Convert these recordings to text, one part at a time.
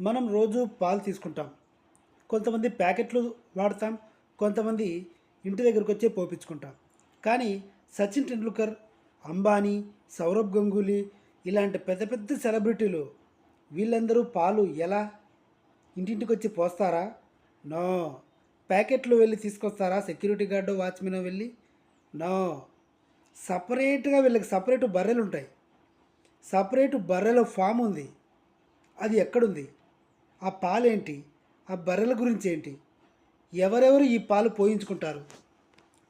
మనం రోజు పాలు తీసుకుంటాం. కొంతమంది ప్యాకెట్లు వాడతాం. కొంతమంది ఇంటి దగ్గరకు వచ్చే పోపించుకుంటాం. కానీ సచిన్ టెండూల్కర్ అంబానీ సౌరభ్ గంగూలీ ఇలాంటి పెద్ద పెద్ద సెలబ్రిటీలు వీళ్ళందరూ పాలు ఎలా? ఇంటింటికి వచ్చి పోస్తారా? నో. ప్యాకెట్లు వెళ్ళి తీసుకొస్తారా? సెక్యూరిటీ గార్డు వాచ్మెన్ వెళ్ళి? నో. సపరేట్గా వీళ్ళకి సపరేట్ బర్రెలు ఉంటాయి సపరేట్ బర్రెల ఫామ్ ఉంది అది ఎక్కడుంది? ఆ పాలేంటి? ఆ బర్రెల గురించి ఏంటి ఎవరెవరు ఈ పాలు పోయించుకుంటారు?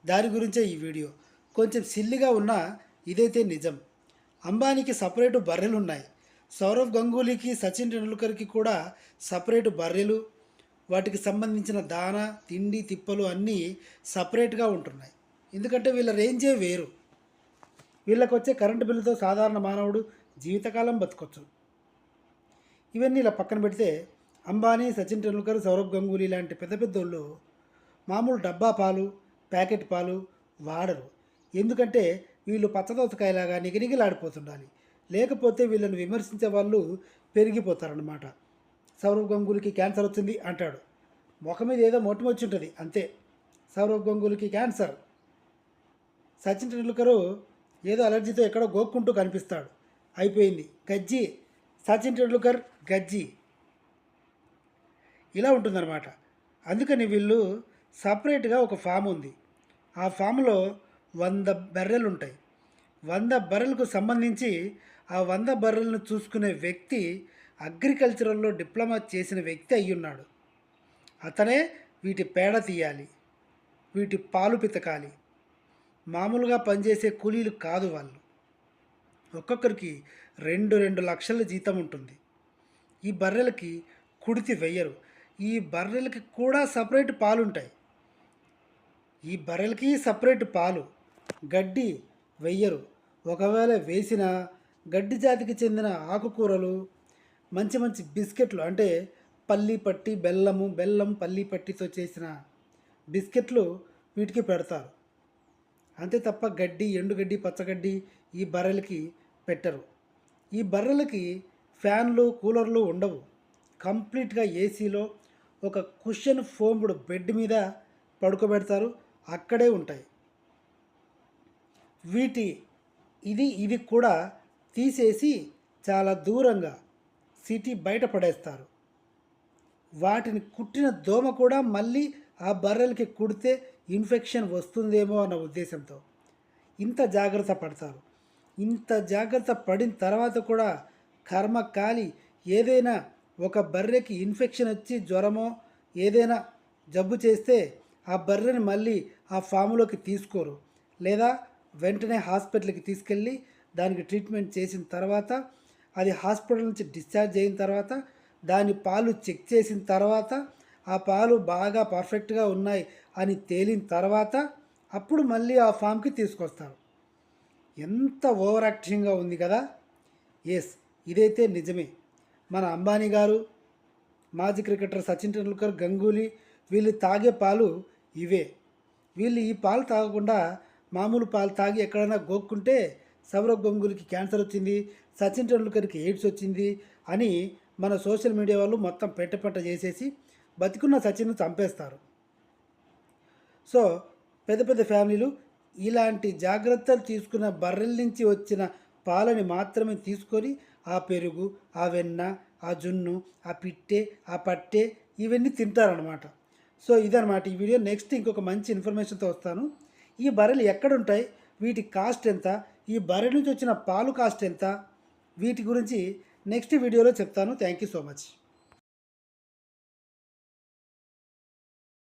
దాని గురించే ఈ వీడియో. కొంచెం సిల్లిగా ఉన్నా ఇదైతే నిజం. అంబానీకి సపరేటు బర్రెలు ఉన్నాయి సౌరవ్ గంగూలీకి సచిన్ టెండూల్కర్కి కూడా సపరేటు బర్రెలు వాటికి సంబంధించిన దాన తిండి తిప్పలు అన్నీ సపరేట్గా ఉంటున్నాయి. ఎందుకంటే వీళ్ళ రేంజే వేరు. వీళ్ళకి వచ్చే కరెంటు బిల్లుతో సాధారణ మానవుడు జీవితకాలం బతకొచ్చు. ఇవన్నీ ఇలా పక్కన పెడితే అంబానీ సచిన్ టెండూల్కర్ సౌరవ్ గంగూలీ లాంటి పెద్ద పెద్దోళ్ళు మామూలు డబ్బా పాలు ప్యాకెట్ పాలు వాడరు. ఎందుకంటే వీళ్ళు పచ్చదోసకాయలాగా నిగినిగిలాడిపోతుండాలి. లేకపోతే వీళ్ళని విమర్శించే వాళ్ళు పెరిగిపోతారన్నమాట. సౌరవ్ గంగూలీకి క్యాన్సర్ వచ్చింది అంటాడు. ముఖం మీద ఏదో మొట్టమొచ్చి ఉంటుంది అంతే. సౌరవ్ గంగూలీకి క్యాన్సర్. సచిన్ టెండూల్కరు ఏదో అలర్జీతో ఎక్కడో గోక్కుంటూ కనిపిస్తాడు. అయిపోయింది. గజ్జి. సచిన్ టెండూల్కర్ గజ్జి. ఇలా ఉంటుందన్నమాట. అందుకని వీళ్ళు సపరేట్గా ఒక ఫామ్ ఉంది. ఆ ఫామ్లో వంద బర్రెలు ఉంటాయి వంద బర్రెలకు సంబంధించి ఆ వంద బర్రెలను చూసుకునే వ్యక్తి అగ్రికల్చరల్లో డిప్లొమా చేసిన వ్యక్తి అయ్యున్నాడు. అతనే వీటి పేడ తీయాలి. వీటి పాలు పితకాలి. మామూలుగా పనిచేసే కూలీలు కాదు వాళ్ళు. ఒక్కొక్కరికి రెండు రెండు లక్షల జీతం ఉంటుంది. ఈ బర్రెలకి కుడితి వెయ్యరు. ఈ బర్రెలకి కూడా సపరేట్ పాలు ఉంటాయి ఈ బర్రెలకి సపరేట్ పాలు. గడ్డి వెయ్యరు. ఒకవేళ వేసిన గడ్డి జాతికి చెందిన ఆకుకూరలు మంచి మంచి బిస్కెట్లు అంటే పల్లి పట్టి బెల్లము బెల్లం పల్లి పట్టితో చేసిన బిస్కెట్లు వీటికి పెడతారు. అంతే తప్ప గడ్డి ఎండుగడ్డి పచ్చగడ్డి ఈ బర్రెలకి పెట్టరు. ఈ బర్రెలకి ఫ్యాన్లు కూలర్లు ఉండవు. కంప్లీట్గా ఏసీలో ఒక కుషన్ ఫోమ్డ్ బెడ్ మీద పడుకోబెడతారు. అక్కడే ఉంటాయి. వీటి ఇది ఇది కూడా తీసేసి చాలా దూరంగా సిటీ బయట పడేస్తారు. వాటిని కుట్టిన దోమ కూడా మళ్ళీ ఆ బర్రెలకి కుడితే ఇన్ఫెక్షన్ వస్తుందేమో అన్న ఉద్దేశంతో ఇంత జాగ్రత్త పడతారు. ఇంత జాగ్రత్త పడిన తర్వాత కూడా కర్మ కాలి ఏదైనా ఒక బర్రెకి ఇన్ఫెక్షన్ వచ్చి జ్వరమో ఏదైనా జబ్బు చేస్తే ఆ బర్రెని మళ్ళీ ఆ ఫామ్లోకి తీసుకోరు. లేదా వెంటనే హాస్పిటల్కి తీసుకెళ్ళి దానికి ట్రీట్మెంట్ చేసిన తర్వాత అది హాస్పిటల్ నుంచి డిశ్చార్జ్ అయిన తర్వాత దాని పాలు చెక్ చేసిన తర్వాత ఆ పాలు బాగా పర్ఫెక్ట్గా ఉన్నాయి అని తేలిన తర్వాత అప్పుడు మళ్ళీ ఆ ఫామ్కి తీసుకొస్తారు. ఎంత ఓవర్ యాక్టింగ్గా ఉంది కదా? ఎస్ ఇదైతే నిజమే. మన అంబానీ గారు మాజీ క్రికెటర్ సచిన్ టెండూల్కర్ గంగూలీ వీళ్ళు తాగే పాలు ఇవే. వీళ్ళు ఈ పాలు తాగకుండా మామూలు పాలు తాగి ఎక్కడైనా గోక్కుంటే సౌరవ్ గంగూలీకి క్యాన్సర్ వచ్చింది సచిన్ టెండూల్కర్కి ఎయిడ్స్ వచ్చింది అని మన సోషల్ మీడియా వాళ్ళు మొత్తం పెట్టపెట్ట చేసేసి బతికున్న సచిన్ను చంపేస్తారు. సో పెద్ద పెద్ద ఫ్యామిలీలు ఇలాంటి జాగ్రత్తలు తీసుకున్న బర్రెల నుంచి వచ్చిన పాలని మాత్రమే తీసుకొని ఆ పెరుగు ఆ వెన్న ఆ జున్ను ఆ పిట్టే ఆ పట్టే ఇవన్నీ తింటారనమాట సో ఇదనమాట ఈ వీడియో. నెక్స్ట్ ఇంకొక మంచి ఇన్ఫర్మేషన్తో వస్తాను. ఈ బర్రెలు ఎక్కడుంటాయి? వీటి కాస్ట్ ఎంత? ఈ బర్రె నుంచి వచ్చిన పాలు కాస్ట్ ఎంత? వీటి గురించి నెక్స్ట్ వీడియోలో చెప్తాను. Thank you so much.